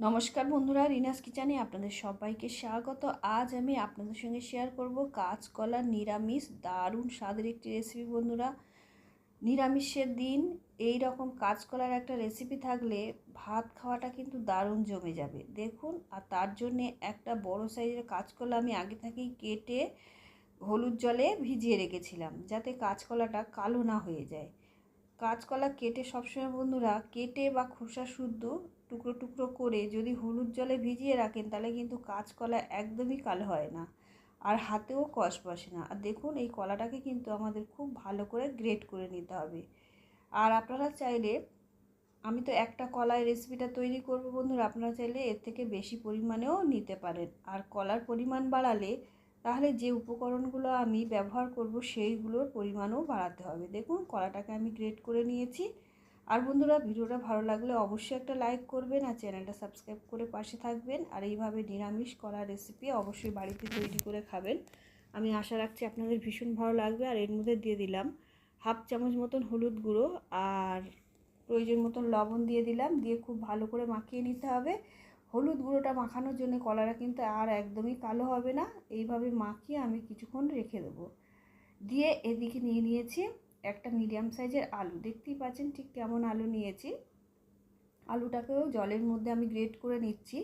নমস্কার বন্ধুরা, রিনাস কিচেনে আপনাদের সবাইকে স্বাগত। আজ আমি আপনাদের সঙ্গে শেয়ার করব কাঁচকলা নিরামিষ, দারুণ স্বাদের একটি রেসিপি বন্ধুরা। নিরামিষের দিন এই রকম কাঁচকলার একটা রেসিপি থাকলে ভাত খাওয়াটা কিন্তু দারুণ জমে যাবে। দেখুন, আর তার জন্যে একটা বড় সাইজের কাঁচকলা আমি আগে থেকেই কেটে হলুদ জলে ভিজিয়ে রেখেছিলাম, যাতে কাঁচকলাটা কালো না হয়ে যায়। কাঁচকলা কেটে সবসময় বন্ধুরা, কেটে বা খোসা শুদ্ধ টুকরো টুকরো করে যদি হলুদ জলে ভিজিয়ে রাখেন, তাহলে কিন্তু কাঁচকলা একদমই কালো হয় না। আর হাতেও কষ বসে না। আর দেখুন, এই কলাটাকে কিন্তু আমাদের খুব ভালো করে গ্রেট করে নিতে হবে। আর আপনারা চাইলে, আমি তো একটা কলায় রেসিপিটা তৈরি করব বন্ধুরা, আপনারা চাইলে এর থেকে বেশি পরিমাণেও নিতে পারেন। আর কলার পরিমাণ বাড়ালে, তাহলে যে উপকরণগুলো আমি ব্যবহার করব, সেইগুলোর পরিমাণও বাড়াতে হবে। দেখুন, কলাটাকে আমি গ্রেট করে নিয়েছি। আর বন্ধুরা, ভিডিওটা ভালো লাগলে অবশ্যই একটা লাইক করবেন আর চ্যানেলটা সাবস্ক্রাইব করে পাশে থাকবেন। আর এইভাবে নিরামিষ কলা রেসিপি অবশ্যই বাড়িতে তৈরি করে খাবেন। আমি আশা রাখছি আপনাদের ভীষণ ভালো লাগবে। আর এর মধ্যে দিয়ে দিলাম হাফ চামচ মতন হলুদ গুঁড়ো আর প্রয়োজন মতন লবণ দিয়ে দিলাম। দিয়ে খুব ভালো করে মাখিয়ে নিতে হবে। হলুদ গুঁড়োটা মাখানোর জন্য কলাটা কিন্তু আর একদমই কালো হবে না। এইভাবে মাখিয়ে আমি কিছুক্ষণ রেখে দেবো। দিয়ে এদিকে নিয়ে নিয়েছি একটা মিডিয়াম সাইজের আলু। দেখতেই পাচ্ছেন ঠিক কেমন আলু নিয়েছি। আলুটাকেও জলের মধ্যে আমি গ্রেট করে নিচ্ছি।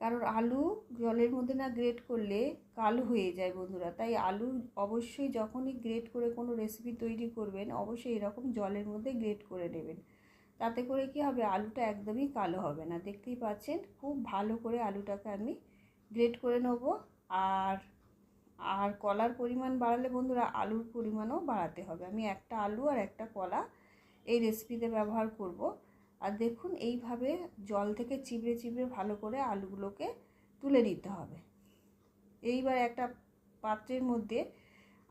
কারণ আলু জলের মধ্যে না গ্রেট করলে কালো হয়ে যায় বন্ধুরা। তাই আলু অবশ্যই যখনই গ্রেট করে কোনো রেসিপি তৈরি করবেন, অবশ্যই এরকম জলের মধ্যে গ্রেট করে নেবেন। তাতে করে কি হবে? আলুটা একদমই কালো হবে না। দেখতেই পাচ্ছেন? খুব ভালো করে আলুটাকে আমি গ্রেট করে নেব। আর আর কলার পরিমাণ বাড়ালে বন্ধুরা আলুর পরিমাণও বাড়াতে হবে। আমি একটা আলু আর একটা কলা এই রেসিপিতে ব্যবহার করব। আর দেখুন, এইভাবে জল থেকে চিবড়ে চিবড়ে ভালো করে আলুগুলোকে তুলে নিতে হবে। এইবার একটা পাত্রের মধ্যে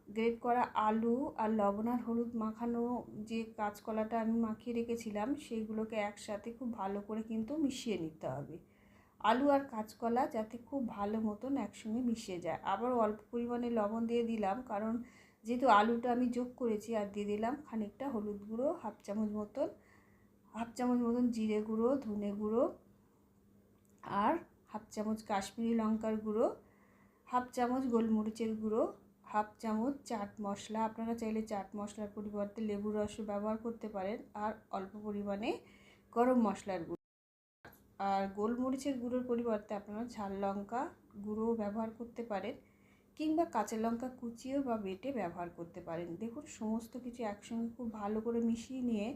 গ্রেট করা আলু আর লবণ আর হলুদ মাখানো যে কাঁচকলাটা আমি মাখিয়ে রেখেছিলাম, সেইগুলোকে একসাথে খুব ভালো করে কিন্তু মিশিয়ে নিতে হবে। আলু আর কাঁচকলা যাতে খুব ভালো মতন একসঙ্গে মিশিয়ে যায়। আবার অল্প পরিমাণে লবণ দিয়ে দিলাম, কারণ যেহেতু আলুটা আমি যোগ করেছি আর দিয়ে দিলাম খানিকটা হলুদ গুঁড়ো, হাফ চামচ মতন, হাফ চামচ মতন জিরে গুঁড়ো, ধনে গুঁড়ো আর হাফ চামচ কাশ্মীরি লঙ্কার গুঁড়ো, হাফ চামচ গোলমরিচের গুঁড়ো, হাফ চামচ চাট মশলা। আপনারা চাইলে চাট মশলার পরিবর্তে লেবুর রস ব্যবহার করতে পারেন আর অল্প পরিমাণে গরম মশলার গুঁড়ো। আর গোলমরিচের গুঁড়োর পরিবর্তে আপনারা ঝাল লঙ্কা গুঁড়ো ব্যবহার করতে পারেন কিংবা কাঁচা লঙ্কা কুচিও বা বেটে ব্যবহার করতে পারেন। দেখুন, সমস্ত কিছু একসঙ্গে খুব ভালো করে মিশিয়ে নিয়ে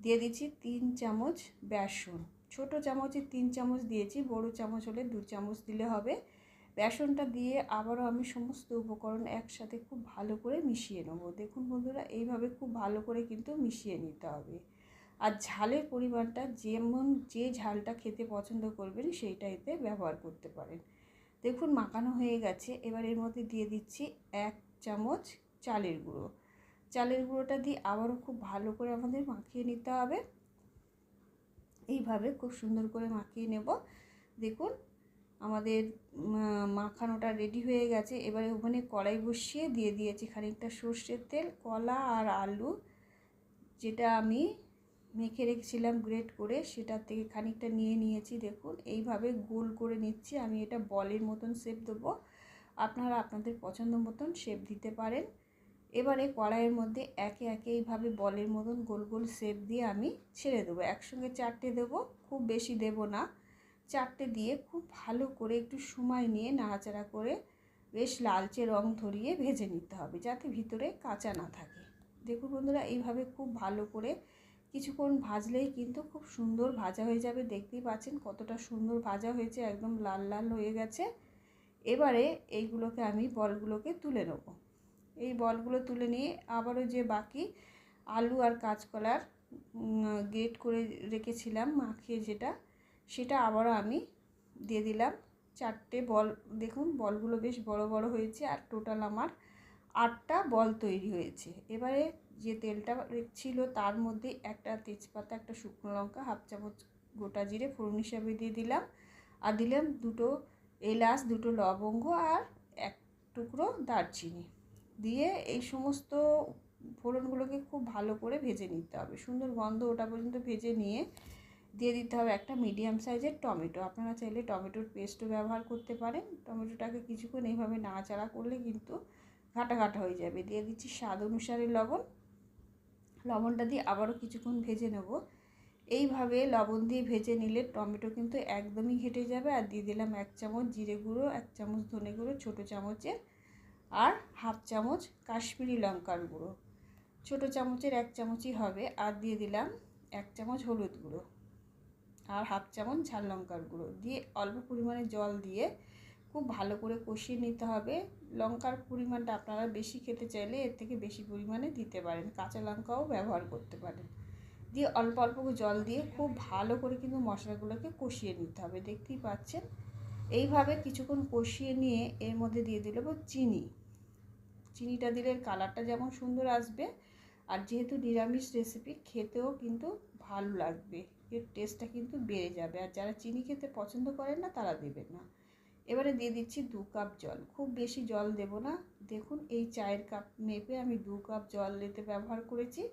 দিয়ে দিচ্ছি তিন চামচ বেসন। ছোট চামচে তিন চামচ দিয়েছি, বড় চামচ হলে দু চামচ দিলে হবে। বেসনটা দিয়ে আবারও আমি সমস্ত উপকরণ একসাথে খুব ভালো করে মিশিয়ে নেব। দেখুন বন্ধুরা, এইভাবে খুব ভালো করে কিন্তু মিশিয়ে নিতে হবে। আর ঝালের পরিমাণটা যেমন যে ঝালটা খেতে পছন্দ করবেন সেইটা এতে ব্যবহার করতে পারেন। দেখুন মাখানো হয়ে গেছে। এবার এর মধ্যে দিয়ে দিচ্ছি এক চামচ চালের গুঁড়ো। চালের গুঁড়োটা দিয়ে আবারও খুব ভালো করে আমাদের মাখিয়ে নিতে হবে। এইভাবে খুব সুন্দর করে মাখিয়ে নেব। দেখুন আমাদের মাখানোটা রেডি হয়ে গেছে। এবারে ওখানে কড়াই বসিয়ে দিয়ে দিয়েছি খানিকটা সর্ষের তেল, কলা আর আলু, যেটা আমি মেখে রেখেছিলাম গ্রেট করে, সেটার থেকে খানিকটা নিয়ে নিয়েছি, দেখুন। এইভাবে গোল করে নিচ্ছি, আমি এটা বলের মতন শেপ দেবো। আপনারা আপনাদের পছন্দ মতন শেপ দিতে পারেন। এবারে কড়াইয়ের মধ্যে একে একে এইভাবে বলের মতন গোল গোল শেপ দিয়ে আমি ছেড়ে দেবো। একসঙ্গে চারটে দেবো, খুব বেশি দেব না। চারটে দিয়ে খুব ভালো করে একটু সময় নিয়ে নাড়াচাড়া করে বেশ লালচে রং ধরিয়ে ভেজে নিতে হবে, যাতে ভিতরে কাঁচা না থাকে। দেখুন বন্ধুরা, এইভাবে খুব ভালো করে কিছুক্ষণ ভাজলেই কিন্তু খুব সুন্দর ভাজা হয়ে যাবে। দেখতেই পাচ্ছেন কতটা সুন্দর ভাজা হয়েছে, একদম লাল লাল হয়ে গেছে। এবারে এইগুলোকে আমি বলগুলোকে তুলে নেব। এই বলগুলো তুলে নিয়ে আবারও যে বাকি আলু আর কাঁচকলার গ্রেট করে রেখেছিলাম মাখিয়ে যেটা, সেটা আবারও আমি দিয়ে দিলাম। চারটে বল, দেখুন বলগুলো বেশ বড় বড় হয়েছে আর টোটাল আমার আটটা বল তৈরি হয়েছে। এবারে যে তেলটা ছিল তার মধ্যে একটা তেজপাতা, একটা শুকনো লঙ্কা, হাফ চামচ গোটা জিরে ফোড়ন হিসাবে দিয়ে দিলাম। আর দিলাম দুটো এলাচ, দুটো লবঙ্গ আর এক টুকরো দারচিনি। দিয়ে এই সমস্ত ফোড়নগুলোকে খুব ভালো করে ভেজে নিতে হবে। সুন্দর গন্ধ ওটা পর্যন্ত ভেজে নিয়ে দিয়ে দিতে হবে একটা মিডিয়াম সাইজের টমেটো। আপনারা চাইলে টমেটোর পেস্টও ব্যবহার করতে পারেন। টমেটোটাকে কিছুক্ষণ এইভাবে নাড়াচাড়া করলে কিন্তু ঘাটা ঘাটা হয়ে যাবে। দিয়ে দিচ্ছি স্বাদ অনুসারে লবণ। লবণটা দিয়ে আবারও কিছুক্ষণ ভেজে নেব। এইভাবে লবণ দিয়ে ভেজে নিলে টমেটো কিন্তু একদমই ঘেটে যাবে। আর দিয়ে দিলাম এক চামচ জিরে গুঁড়ো, এক চামচ ধনে গুঁড়ো, ছোটো চামচের আর হাফ চামচ কাশ্মীরি লঙ্কার গুঁড়ো। ছোটো চামচের এক চামচই হবে। আর দিয়ে দিলাম এক চামচ হলুদ গুঁড়ো আর হাফ চামচ ঝাল লঙ্কার গুঁড়ো। দিয়ে অল্প পরিমাণে জল দিয়ে খুব ভালো করে কষিয়ে নিতে হবে। লঙ্কার পরিমাণটা আপনারা বেশি খেতে চাইলে এর থেকে বেশি পরিমাণে দিতে পারেন। কাঁচা লঙ্কাও ব্যবহার করতে পারেন। দিয়ে অল্প অল্প জল দিয়ে খুব ভালো করে কিন্তু মশলাগুলোকে কষিয়ে নিতে হবে। দেখতেই পাচ্ছেন? এইভাবে কিছুক্ষণ কষিয়ে নিয়ে এর মধ্যে দিয়ে দিল চিনি। চিনিটা দিলে কালারটা যেমন সুন্দর আসবে আর যেহেতু নিরামিষ রেসিপি খেতেও কিন্তু ভালো লাগবে। এর টেস্টটা কিন্তু বেড়ে যাবে। আর যারা চিনি খেতে পছন্দ করেন না, তারা দেবেন না। এবারে দিয়ে দিচ্ছি দু কাপ জল। খুব বেশি জল দেব না। দেখুন, এই চায়ের কাপ মেপে আমি দু কাপ জল দিতে ব্যবহার করেছি।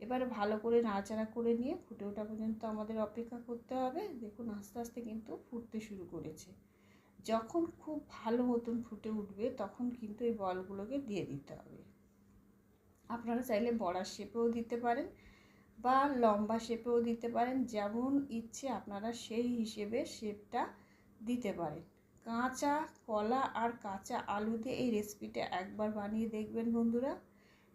এবারে ভালো করে নাড়াচাড়া করে নিয়ে ফুটে ওঠা পর্যন্ত আমাদের অপেক্ষা করতে হবে। দেখুন, আস্তে আস্তে কিন্তু ফুটতে শুরু করেছে। যখন খুব ভালো মতন ফুটে উঠবে, তখন কিন্তু এই বলগুলোকে দিয়ে দিতে হবে। আপনারা চাইলে বড়ার শেপেও দিতে পারেন বা লম্বা শেপেও দিতে পারেন। যেমন ইচ্ছে আপনারা সেই হিসেবে শেপটা দিতে পারেন। কাঁচা কলা আর কাঁচা আলু দিয়ে এই রেসিপিটা একবার বানিয়ে দেখবেন বন্ধুরা।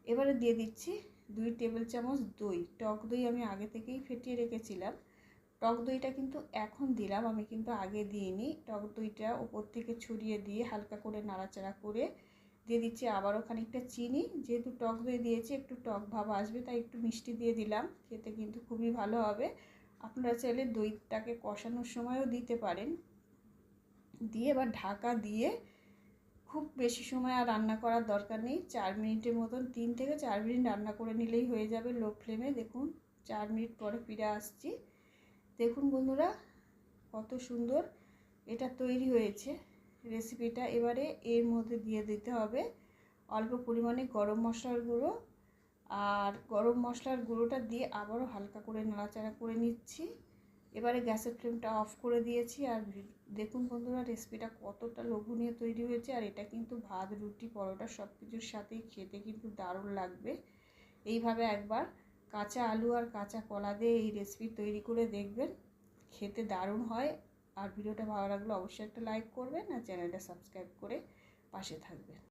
এবারে দিয়ে দিচ্ছি দুই টেবিল চামচ দই। টক দই আমি আগে থেকেই ফেটিয়ে রেখেছিলাম। টক দইটা কিন্তু এখন দিলাম, আমি কিন্তু আগে দিইনি। টক দইটা ওপর থেকে ছড়িয়ে দিয়ে হালকা করে নাড়াচাড়া করে দিয়ে দিচ্ছি আবারও খানিকটা চিনি। যেহেতু টক দই দিয়েছি, একটু টক ভাব আসবে, তাই একটু মিষ্টি দিয়ে দিলাম। খেতে কিন্তু খুবই ভালো হবে। আপনারা চাইলে দইটাকে কষানোর সময়ও দিতে পারেন। দিয়ে এবার ঢাকা দিয়ে খুব বেশি সময় আর রান্না করার দরকার নেই। চার মিনিটের মতন, তিন থেকে চার মিনিট রান্না করে নিলেই হয়ে যাবে লো ফ্লেমে। দেখুন, চার মিনিট পরে ফিরে আসছি। দেখুন বন্ধুরা, কত সুন্দর এটা তৈরি হয়েছে। রেসিপিটা এবারে এর মধ্যে দিয়ে দিতে হবে অল্প পরিমাণে গরম মশলার গুঁড়ো। আর গরম মশলার গুঁড়োটা দিয়ে আবারও হালকা করে নাড়াচাড়া করে নিচ্ছি। এবারে গ্যাসের ফ্লেমটা অফ করে দিয়েছি আর দেখুন বন্ধুরা রেসিপিটা কতটা লোভনীয় তৈরি হয়েছে আর এটা কিন্তু ভাত, রুটি, পরোটা সব কিছুর সাথেই খেতে কিন্তু দারুণ লাগবে। এইভাবে একবার কাঁচা আলু আর কাঁচা কলা দিয়ে এই রেসিপি তৈরি করে দেখবেন, খেতে দারুণ হয়। আর ভিডিওটা ভালো লাগলে অবশ্যই একটা লাইক করবেন আর চ্যানেলটা সাবস্ক্রাইব করে পাশে থাকবেন।